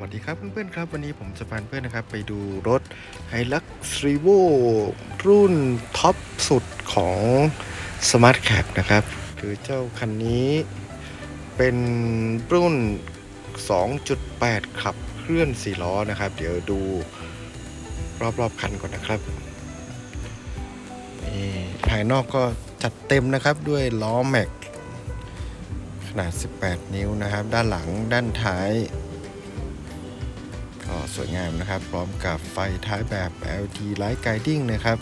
สวัสดีครับเพื่อนๆครับ วันนี้ผมจะพาเพื่อนนะครับ ไปดูรถ h i l u x r e v o รุ่นท็อปสุดของ Smart Cap นะครับ คือเจ้าคันนี้เป็นรุ่น 2.8 ขับเคลื่อน4ล้อนะครับ เดี๋ยวดูรอบๆคันก่อนนะครับนี่ภายนอกก็จัดเต็มนะครับด้วยล้อแม็ก ขนาด 18 นิ้วนะครับ ด้านหลังด้านท้าย สวยงามนะครับ พร้อมกับไฟท้ายแบบ LED Light Guiding นะครับ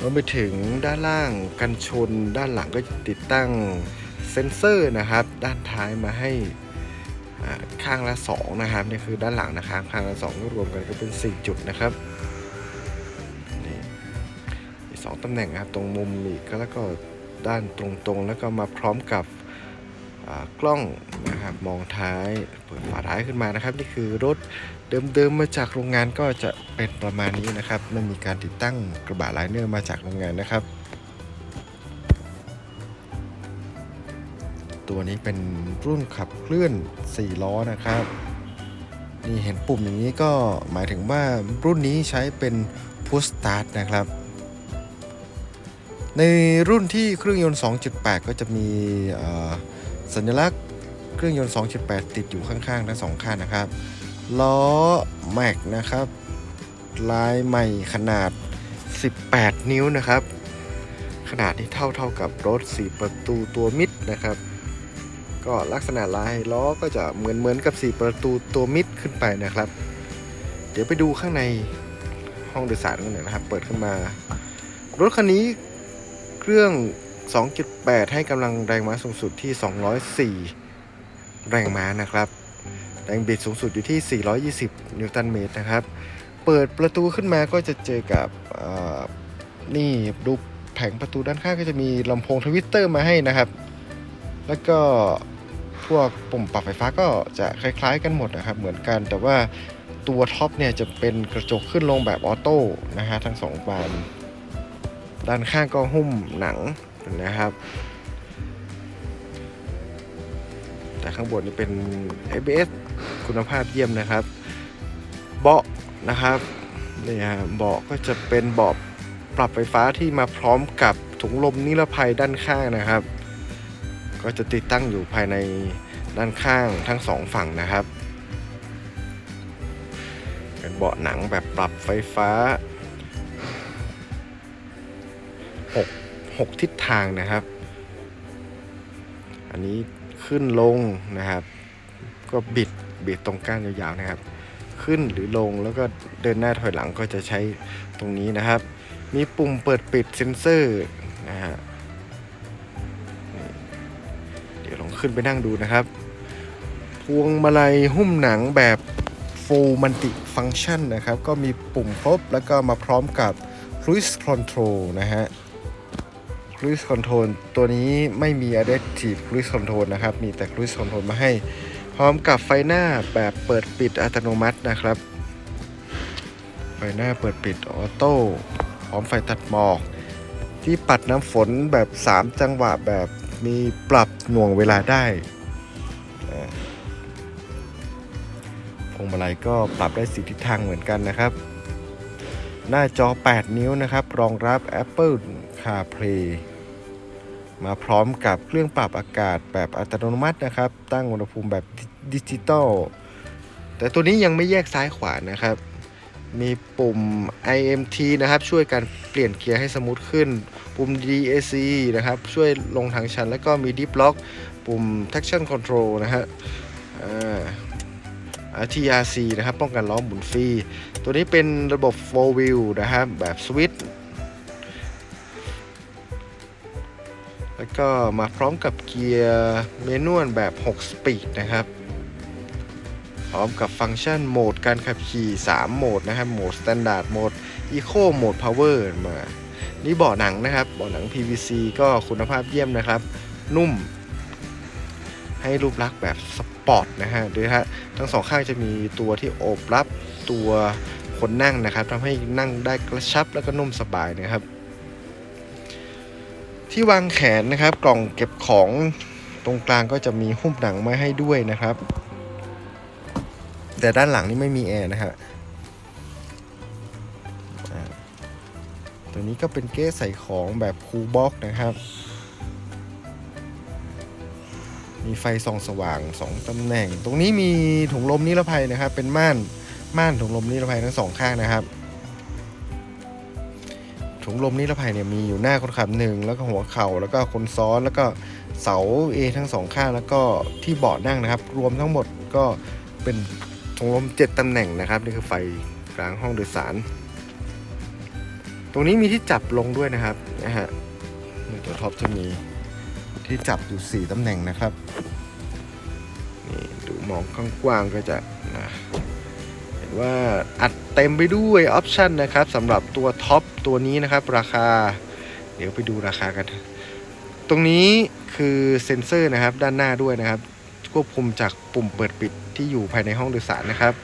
รวมไปถึงด้านล่างกันชนด้านหลังก็ติดตั้งเซ็นเซอร์นะครับ ด้านท้ายมาให้ข้างละ 2 นะครับนี่คือด้านหลังนะครับ ข้างละ2ก็รวมกันก็เป็น 4 จุดนะครับนี่สองตำแหน่งนะครับตรงมุมอีกแล้วก็ด้านตรงๆ แล้วก็มาพร้อมกับ กล้องนะครับมองท้ายเปิดฝาท้ายขึ้นมานะครับนี่คือรถเดิมๆมาจากโรงงานก็จะเป็นประมาณนี้นะครับไม่มีการติดตั้งกระบะไลเนอร์มาจากโรงงานนะครับ ตัวนี้เป็นรุ่นขับเคลื่อน 4 ล้อนะครับนี่เห็นปุ่มอย่างนี้ก็หมายถึงว่ารุ่นนี้ใช้เป็น push start นะครับ ในรุ่นที่เครื่องยนต์ 2.8 ก็จะมี สัญลักษณ์เครื่องยนต์2.8ติดอยู่ข้างๆทั้งสองข้างนะครับ ล้อแม็กนะครับ ลายใหม่ขนาด 18 นิ้วนะครับ ขนาดที่เท่าเท่ากับรถ 4 ประตูตัวมิดนะครับ ก็ลักษณะลายล้อก็จะเหมือนเหมือนกับ 4 ประตูตัวมิดขึ้นไปนะครับ เดี๋ยวไปดูข้างในห้องโดยสารกันหน่อยนะครับ เปิดขึ้นมา รถคันนี้เครื่อง 2.8 ให้กำลังแรงม้าสูงสุดที่ 204 แรงม้านะครับ แรงบิดสูงสุดอยู่ที่ 420 นิวตันเมตรนะครับ เปิดประตูขึ้นมาก็จะเจอกับนี่ดูแผงประตูด้านข้างก็จะมีลำโพงทวิตเตอร์มาให้นะครับ แล้วก็พวกปุ่มปรับไฟฟ้าก็จะคล้ายๆกันหมดนะครับ เหมือนกันแต่ว่าตัวท็อปเนี่ยจะเป็นกระจกขึ้นลงแบบออโต้นะฮะทั้งสองบาน ด้านข้างก็หุ้มหนัง นะครับ แต่ข้างบนนี่เป็น ABS คุณภาพเยี่ยมนะครับ เบาะนะครับนี่ฮะเบาะก็จะเป็นเบาะปรับไฟฟ้าที่มาพร้อมกับถุงลมนิรภัยด้านข้างนะครับ ก็จะติดตั้งอยู่ภายในด้านข้างทั้งสองฝั่งนะครับ เป็นเบาะหนังแบบปรับไฟฟ้า6 6 ทิศทางนะครับ อันนี้ขึ้นลงนะครับ ก็บิดบิดตรงก้านยาวๆนะครับ ขึ้นหรือลงแล้วก็เดินหน้าถอยหลังก็จะใช้ตรงนี้นะครับ มีปุ่มเปิดปิดเซ็นเซอร์นะฮะเดี๋ยวลองขึ้นไปนั่งดูนะครับ พวงมาลัยหุ้มหนังแบบ full multi function นะครับ ก็มีปุ่มครบแล้วก็มาพร้อมกับ cruise control นะฮะ cruise control ตัวนี้ไม่มี adaptive cruise control นะครับ มีแต่ cruise control มาให้ พร้อมกับไฟหน้าแบบเปิดปิดอัตโนมัตินะครับ ไฟหน้าเปิดปิดออโต้พร้อมไฟตัดหมอก ที่ปัดน้ำฝนแบบ 3 จังหวะแบบมีปรับหน่วงเวลาได้พวงมาลัยก็ปรับได้สีทิศทางเหมือนกันนะครับ หน้าจอ 8 นิ้วนะครับ รองรับ Apple CarPlay มาพร้อมกับเครื่องปรับอากาศแบบอัตโนมัตินะครับ ตั้งอุณหภูมิแบบดิจิตอลแต่ตัวนี้ยังไม่แยกซ้ายขวานะครับ มีปุ่ม IMT นะครับ ช่วยการเปลี่ยนเกียร์ให้สมูทขึ้น ปุ่ม DAC นะครับ ช่วยลงทางชัน แล้วก็มี Deep Lock ปุ่ม Traction Control นะฮะ TRC นะครับ ป้องกันล้อหมุนฟรี ตัวนี้เป็นระบบ 4 wheel นะครับ แบบสวิตช์ แล้วก็มาพร้อมกับเกียร์เมนวลแบบ 6 สปีดนะครับ พร้อมกับฟังก์ชันโหมดการขับขี่ 3 โหมดนะครับ โหมด Standard โหมด Eco โหมด Power มา นี่เบาะหนังนะครับ เบาะหนัง PVC ก็คุณภาพเยี่ยมนะครับ นุ่ม ให้รูปลักษณ์แบบสปอร์ตนะฮะดูฮะ ทั้งสองข้างจะมีตัวที่โอบรับตัวคนนั่งนะครับทำให้นั่งได้กระชับแล้วก็นุ่มสบายนะครับ ที่วางแขนนะครับ กล่องเก็บของตรงกลางก็จะมีหุ้มหนังมาให้ด้วยนะครับ แต่ด้านหลังนี่ไม่มีแอร์นะฮะตัวนี้ก็เป็นเก้ใส่ของแบบคูลบ็อกนะครับ มีไฟส่องสว่าง 2ตำแหน่ง ตรงนี้มีถุงลมนิรภัยนะครับ เป็นม่านม่านถุงลมนิรภัยทั้งสองข้างนะครับ ถุงลมนิรภัยเนี่ยมีอยู่หน้าคนขับหนึ่งแล้วก็หัวเข่าแล้วก็คนซ้อนแล้วก็เสา A ทั้งสองข้างแล้วก็ที่เบาะนั่งนะครับ รวมทั้งหมดก็เป็นถุงลมเจ็ดตำแหน่งนะครับนี่คือไฟกลางห้องโดยสาร ตรงนี้มีที่จับลงด้วยนะครับนะฮะในตัวท็อปจะมีที่จับอยู่4ตำแหน่งนะครับนี่ดูมองกว้างๆก็จะนะ ว่าอัดเต็มไปด้วยออปชันนะครับสำหรับตัวท็อปตัวนี้นะครับราคา เดี๋ยวไปดูราคากัน ตรงนี้คือเซ็นเซอร์นะครับด้านหน้าด้วยนะครับ ควบคุมจากปุ่มเปิดปิดที่อยู่ภายในห้องโดยสารนะครับ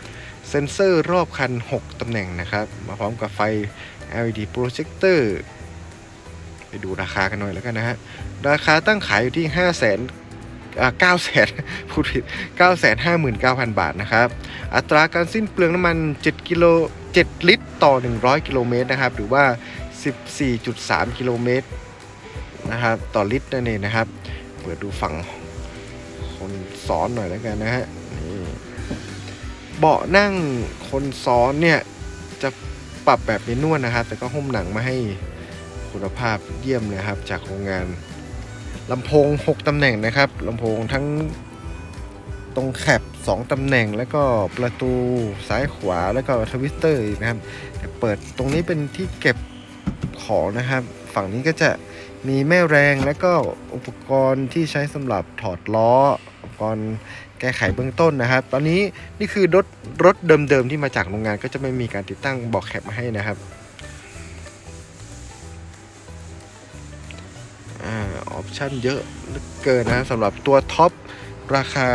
เซ็นเซอร์รอบคัน 6 ตำแหน่งนะครับ มาพร้อมกับไฟ LED projector ไปดูราคากันหน่อยแล้วกันนะฮะ ราคาตั้งขายอยู่ที่5 0 0 0 0 0อ่า9แสนพูดผิด9 5 9 0 0 0บาทนะครับ อัตราการสิ้นเปลืองน้ำมัน7กิโล7ลิตรต่อ100กิโลเมตรนะครับ หรือว่า14.3กิโลเมตรนะครับ ต่อลิตรนั่นเองนะครับ เปิดดูฝั่งคนซ้อนหน่อยแล้วกันนะฮะนี่เบาะนั่งคนซ้อนเนี่ย จะปรับแบบเป็นนวดนะครับ แต่ก็หุ้มหนังมาให้คุณภาพเยี่ยมเลยครับ จากโรงงาน ลำโพง 6ตำแหน่งนะครับลำโพงทั้งตรงแคป2ตำแหน่งแล้วก็ประตูซ้ายขวาแล้วก็ทวิสเตอร์นะครับเปิดตรงนี้เป็นที่เก็บของนะครับ ฝั่งนี้ก็จะมีแม่แรงแล้วก็อุปกรณ์ที่ใช้สำหรับถอดล้อ อุปกรณ์แก้ไขเบื้องต้นนะครับ ตอนนี้นี่คือรถรถเดิมๆที่มาจากโรงงานก็จะไม่มีการติดตั้งบอกแคปมาให้นะครับ ชั่นเยอะเกินนะสำหรับตัวท็อปราคา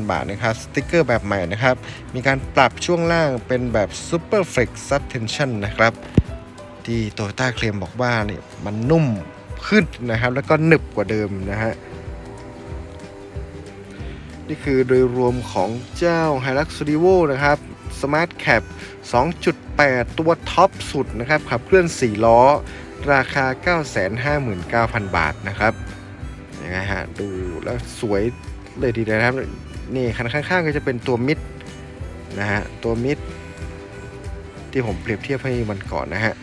959,000 บาทนะครับ สติกเกอร์แบบใหม่นะครับ มีการปรับช่วงล่างเป็นแบบ Super Flex Suspension นะครับ ที่โตโยต้าเคลมบอกว่าเนี่ยมันนุ่มขึ้นนะครับ แล้วก็หนึบกว่าเดิมนะฮะ นี่คือโดยรวมของเจ้า Hilux Studio นะครับ Smart Cap 2.8 ตัวท็อปสุดนะครับ ขับเคลื่อน 4 ล้อ ราคา 959,000 บาทนะครับยังไงฮะดูแล้วสวยเลยทีเดียวนะครับนี่คันข้างๆก็จะเป็นตัวมิดนะฮะตัวมิดที่ผมเปรียบเทียบให้วันก่อนนะฮะ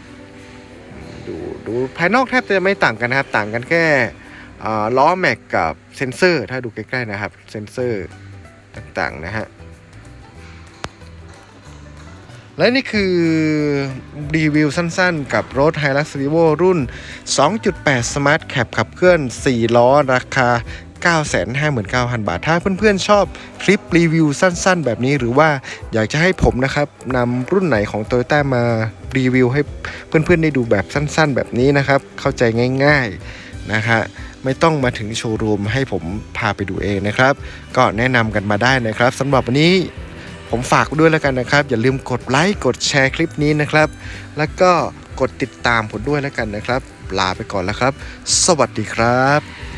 ดูดูภายนอกแทบจะไม่ต่างกันนะครับ ต่างกันแค่ล้อแม็กกับเซนเซอร์ ถ้าดูใกล้ๆนะครับเซนเซอร์ต่างๆนะฮะ และนี่คือรีวิวสั้นๆ กับรถ Hilux Revo รุ่น 2.8 Smart Cap ขับเคลื่อน 4 ล้อ ราคา 959,000 บาท ถ้าเพื่อนๆ ชอบคลิปรีวิวสั้นๆ แบบนี้หรือว่าอยากจะให้ผมนะครับนำรุ่นไหนของ Toyota มารีวิวให้เพื่อนๆ ได้ดูแบบสั้นๆ แบบนี้นะครับ เข้าใจง่ายๆนะฮะไม่ต้องมาถึงโชว์รูมให้ผมพาไปดูเองนะครับ ก็แนะนำกันมาได้นะครับสำหรับวันนี้ ผมฝากด้วยแล้วกันนะครับ อย่าลืมกดไลค์กดแชร์คลิปนี้นะครับ แล้วก็กดติดตามผมด้วยแล้วกันนะครับ ลาไปก่อนแล้วครับ สวัสดีครับ